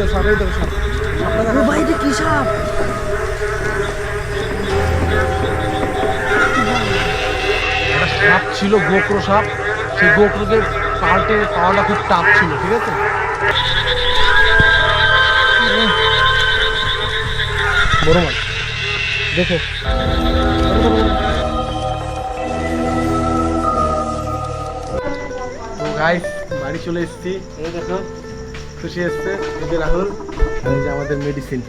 তো সাপ এই তো সাপ। ভাই এটা কি সাপ? সাপ ছিল গোকরো সাপ। সেই গোকরোকে পাল্টে পাওয়াটা খুব টাফ ছিল ঠিক আছে? বড় মাছ। দেখো। তো গাইস বাড়ি চলে এসেছি। এই দেখো। খুশি এসছে এই যে রাহুল এই যে আমাদের মেডিসিন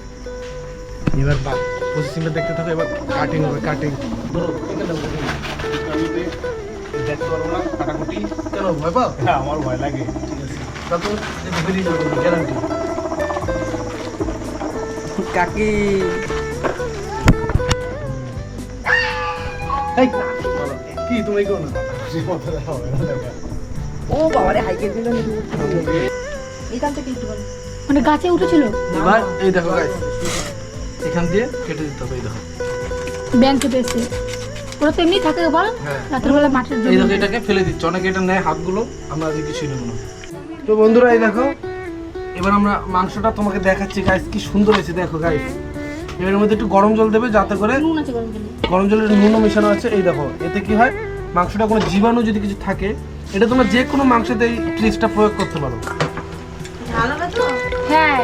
এবার বা প্রসেসিংটা দেখতে থাকো এবার কাটিং হবে কাটিং দেখতে পারব না কাটাকুটি। কেন ভয় পাও? হ্যাঁ আমার ভয় লাগে। গ্যারান্টি কাকি এই কি তুমি কেউ না? ও বাবা রে হাইকে দিল এখান থেকে একটু মানে গাছে উঠেছিল? এবার এই দেখো গাইস এখান দিয়ে কেটে দিতে হবে এই দেখো। ব্যাংক চেপে এসছে। ওরা তো এমনি থাকে বল হ্যাঁ। রাতের বেলা মাঠের এই দেখো এটাকে ফেলে দিচ্ছে। অনেকে এটা নেয় হাতগুলো আমরা আজকে কিছুই নেব না। তো বন্ধুরা এই দেখো এবার আমরা মাংসটা তোমাকে দেখাচ্ছি গাইস কি সুন্দর হয়েছে দেখো গাইস এর মধ্যে একটু গরম জল দেবে যাতে করে গরম জলে। গরম জলের নুনও মেশানো আছে। এই দেখো এতে কি হয় মাংসটা কোনো জীবাণু যদি কিছু থাকে এটা তোমরা যে কোনো মাংসতে এই ট্রিক্সটা প্রয়োগ করতে পারো। হ্যাঁ।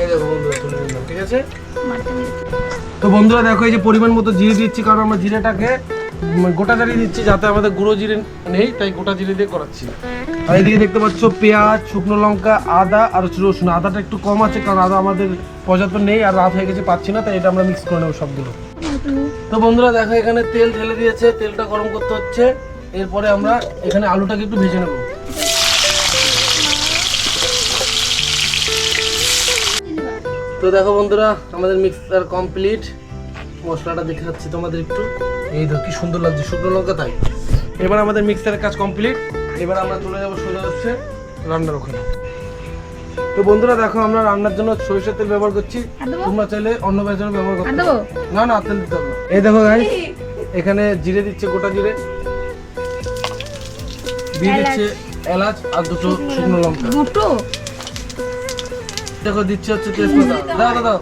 এই দেখো বন্ধুরা তুলে নিলাম ঠিক আছে? তো বন্ধুরা দেখো এই যে পরিমাণ মতো জিরে দিচ্ছি কারণ আমরা জিরেটাকে গোটা জারি দিচ্ছি যাতে আমাদের গুঁড়ো জিরে নেই তাই গোটা জিরে দিয়ে করাচ্ছি। আর এদিকে দেখতে পাচ্ছ পেঁয়াজ শুকনো লঙ্কা আদা আর হচ্ছে রসুন। আদাটা একটু কম আছে কারণ আদা আমাদের পর্যাপ্ত নেই আর রাত হয়ে গেছে পাচ্ছি না তাই এটা আমরা মিক্স করে নেব সবগুলো। তো বন্ধুরা দেখো এখানে তেল ঢেলে দিয়েছে তেলটা গরম করতে হচ্ছে। এরপরে আমরা এখানে আলুটাকে একটু ভেজে নেব। তো দেখো বন্ধুরা আমাদের মিক্সার কমপ্লিট মশলাটা দেখাচ্ছি তোমাদের একটু। এই দেখো কি সুন্দর লাগছে শুকনো লঙ্কা তাই। এবার আমাদের মিক্সারের কাজ কমপ্লিট এবার আমরা চলে যাব সোজা হচ্ছে রান্নার ওখানে। তো বন্ধুরা দেখো আমরা রান্নার জন্য সরিষার তেল ব্যবহার করছি। তোমরা চাইলে অন্য বেজনে ব্যবহার করতে। না না তেল দিতে হবে এই দেখো গাইস এখানে জিরে দিচ্ছে গোটা জিরে। দিয়ে দিচ্ছে এলাচ আর দুটো শুকনো লঙ্কা। দুটো? দেখো দিচ্ছে হচ্ছে তেজপাতা। দাও দাও দাও।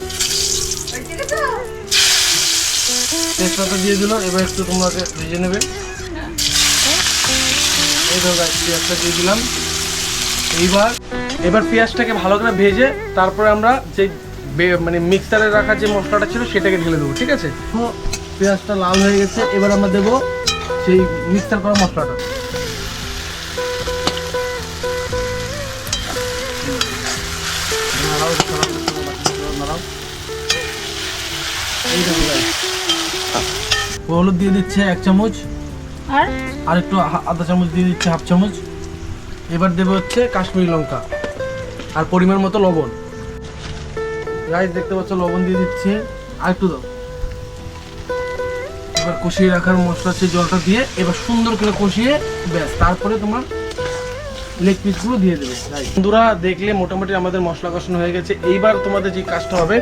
তেজপাতা দিয়ে দিল এবার একটু তোমাকে ভেজে নেবে। এই পেঁয়াজটা দিয়ে দিলাম। এইবার এবার পেঁয়াজটাকে ভালো করে ভেজে তারপরে আমরা যে মানে মিক্সারে রাখা যে মশলাটা ছিল সেটাকে ঢেলে দেবো ঠিক আছে? তো পেঁয়াজটা লাল হয়ে গেছে এবার আমরা দেবো সেই মিক্সার করা মশলাটা। হলুদ দিয়ে দিচ্ছে এক চামচ। আর? আর একটু আধা চামচ দিয়ে দিচ্ছে হাফ চামচ। এবার দেবে হচ্ছে কাশ্মীরি লঙ্কা আর পরিমাণ মতো লবণ। রাইস দেখতে পাচ্ছ লবণ দিয়ে দিচ্ছে। আর একটু দাও। এবার কষিয়ে রাখার মশলা সেই জলটা দিয়ে এবার সুন্দর করে কষিয়ে ব্যাস তারপরে তোমার লেগ পিসগুলো দিয়ে দেবে বন্ধুরা, দেখলে মোটামুটি আমাদের মশলা কষানো হয়ে গেছে। এইবার তোমাদের যে কাজটা হবে,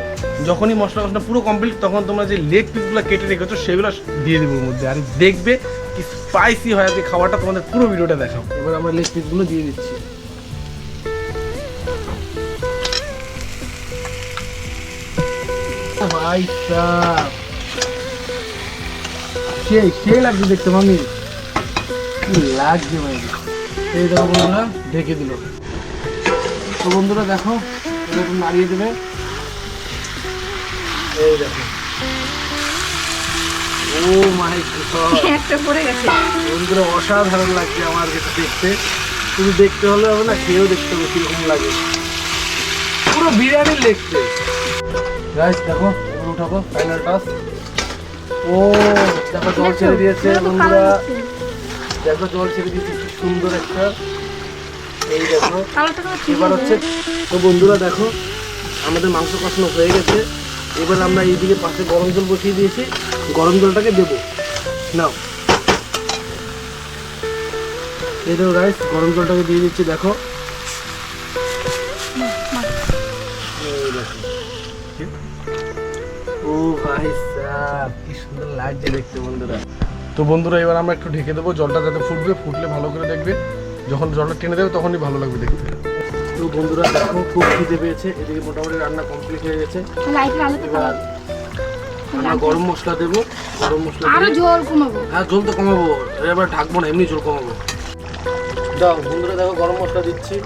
যখনই মশলা কষানো পুরো কমপ্লিট তখন তোমরা যে লেগ পিসগুলো কেটে রেখেছো, সেগুলো দিয়ে দেবো ওর মধ্যে। আর দেখবে কি স্পাইসি হয় আজকে খাবারটা, তোমাদের পুরো ভিডিওটা দেখাও। এবার আমরা লেগ পিসগুলো দিয়ে দিচ্ছি। ভাই। সেই সেই লাগছে দেখতে মামি লাগছে ভাই এই দেখো বন্ধুরা ঢেকে দিল। তো বন্ধুরা দেখো এরকম নাড়িয়ে দেবে এই দেখো। ও মাই একটা পড়ে গেছে। বন্ধুরা অসাধারণ লাগছে আমার কাছে দেখতে। শুধু দেখতে হলে হবে না খেয়েও দেখতে হবে কীরকম লাগে। পুরো বিরিয়ানির দেখতে গাইস দেখো উঠাবো ফাইনাল টাস ও দেখো জল ছেড়ে দিয়েছে বন্ধুরা। দেখো জল ছেড়ে দিয়েছে কি সুন্দর একটা এই দেখো। এবার হচ্ছে তো বন্ধুরা দেখো আমাদের মাংস কষানো হয়ে গেছে। এবার আমরা এইদিকে পাশে গরম জল বসিয়ে দিয়েছি। গরম জলটাকে দেবো। নাও। এই দেখো গাইস গরম জলটাকে দিয়ে দিচ্ছি দেখো। ও ভাই সাহ কি সুন্দর লাগছে দেখতে বন্ধুরা। তো বন্ধুরা এবার আমরা একটু ঢেকে দেবো। জলটা যাতে ফুটবে ফুটলে ভালো করে দেখবে। যখন জলটা টেনে দেবে তখনই ভালো লাগবে দেখতে। তো বন্ধুরা দেখো খুব খিদে পেয়েছে। এদিকে মোটামুটি রান্না কমপ্লিট হয়ে গেছে। আমরা গরম মশলা দেবো। গরম মশলা আরও জল কমাবো। হ্যাঁ ঝোল তো কমাবো। এবার ঢাকবো না এমনি ঝোল কমাবো। দাও বন্ধুরা দেখো গরম মশলা দিচ্ছি।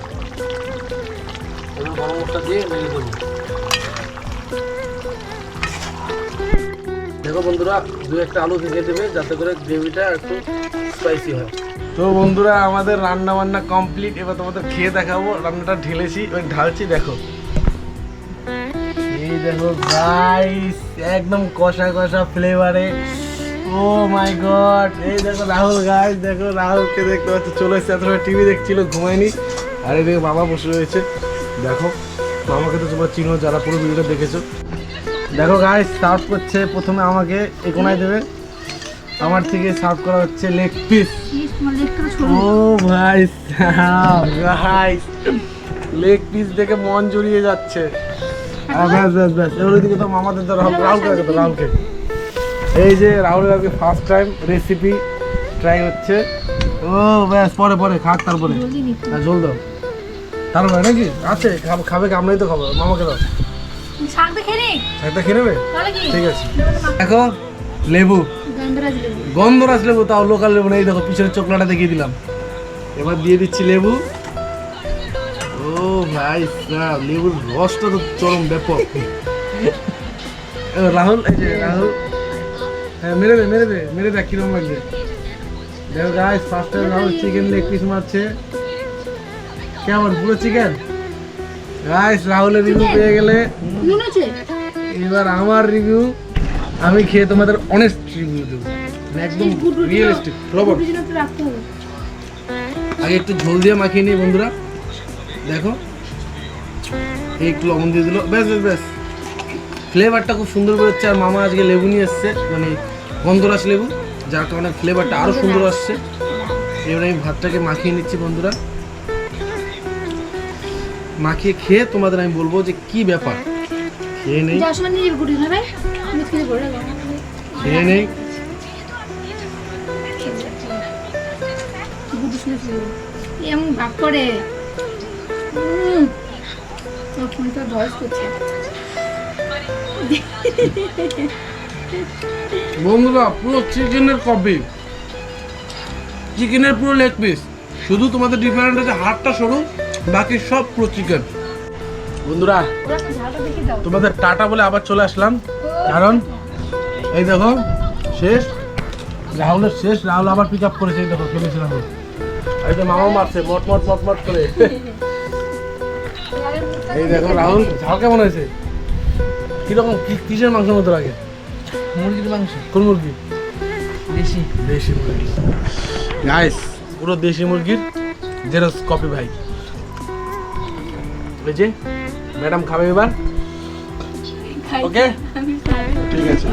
এবার গরম মশলা দিয়ে মেরে দেবো দেখো বন্ধুরা, দু একটা আলু ভেঙে দেবে যাতে করে গ্রেভিটা একটু স্পাইসি হয়। তো বন্ধুরা, আমাদের রান্না বান্না কমপ্লিট এবার তোমাদের খেয়ে দেখাবো, রান্নাটা ঢেলেছি, ওই ঢালছি, দেখো। এই দেখো গাইস একদম কষা কষা ফ্লেভারে ও মাই গড এই দেখো রাহুল গাইস দেখো রাহুলকে দেখতে পাচ্ছ, চলে এসেছে। এত টিভি দেখছিল, ঘুমায়নি। আর এদিকে বাবা বসে রয়েছে। দেখো মামাকে তো তোমরা চিনো, যারা পুরো ভিডিওটা দেখেছ। দেখো গাইস সার্ভ করছে প্রথমে আমাকে এ কোনায় দেবে। আমার থেকে সার্ভ করা হচ্ছে লেগ পিস ও ভাই গাইস লেগ পিস দেখে মন জড়িয়ে যাচ্ছে। ব্যাস ব্যাস ব্যাস এবার ওইদিকে তো মামাদের তো রাহুল রাহুলকে দেখো তো রাহুলকে। এই যে রাহুলের আজকে ফার্স্ট টাইম রেসিপি ট্রাই হচ্ছে। ও ব্যাস পরে পরে খাক তারপরে। জল দাও। তারপরে নাকি আছে খাব- খাবে কি আমরাই তো খাব মামাকে দাও। শাক দেখে নে। একটা খেয়ে নেবে? তাহলে কি? ঠিক আছে। দেখো লেবু। গন্ধরাজ লেবু। গন্ধরাজ লেবু তাও লোকাল লেবু নেই। দেখো পিছনের চোখলাটা দেখিয়ে দিলাম। এবার দিয়ে দিচ্ছি লেবু। ও ভাই লেবুর রসটা তো চরম ব্যাপক। রাহুল এই যে রাহুল। হ্যাঁ মেরে দে মেরে দে মেরে দেখ কীরকম লাগছে দেখো guys first time Rahul chicken leg piece মারছে। কেমন পুরো চিকেন গাইস রাহুলের রিভিউ পেয়ে গেলে এবার আমার রিভিউ আমি খেয়ে তোমাদের অনেস্ট রিভিউ দেবো। একদম রিয়েলিস্টিক রবট আগে একটু ঝোল দিয়ে মাখিয়ে নিই বন্ধুরা। দেখো এই একটু লবণ দিয়ে দিল। ব্যাস ব্যাস ব্যাস। ফ্লেভারটা খুব সুন্দর করে হচ্ছে আর মামা আজকে লেবু নিয়ে এসছে মানে গন্ধরাস লেবু যার কারণে ফ্লেভারটা আরও সুন্দর আসছে। এবার আমি ভাতটাকে মাখিয়ে নিচ্ছি বন্ধুরা। মাখিয়ে খেয়ে তোমাদের আমি বলব যে কি ব্যাপার? খেয়ে নেই। খেয়ে নেই। এমন করে। তোর ফোনটা ভয়েস করছে। বন্ধুরা পুরো চিকেনের কপি। চিকেনের পুরো লেগ পিস। শুধু তোমাদের ডিফারেন্ট আছে হাড়টা সরু বাকি সব পুরো চিকেন বন্ধুরা তোমাদের টাটা বলে আবার চলে আসলাম। কারণ এই দেখো শেষ। রাহুলের শেষ। রাহুল আবার পিক আপ করেছে এই দেখো রাহুল এই তো মামা মারছে মট মট মট মট করে। এই দেখো রাহুল ঝাল কেমন হয়েছে? কীরকম কি কিসের মাংস মতো লাগে? মুরগির মাংস। কোন মুরগি? দেশি। দেশি মুরগি। গাইস পুরো দেশি মুরগির জেরক্স কপি ভাই যে ম্যাডাম খাবে এবার? ওকে ঠিক আছে।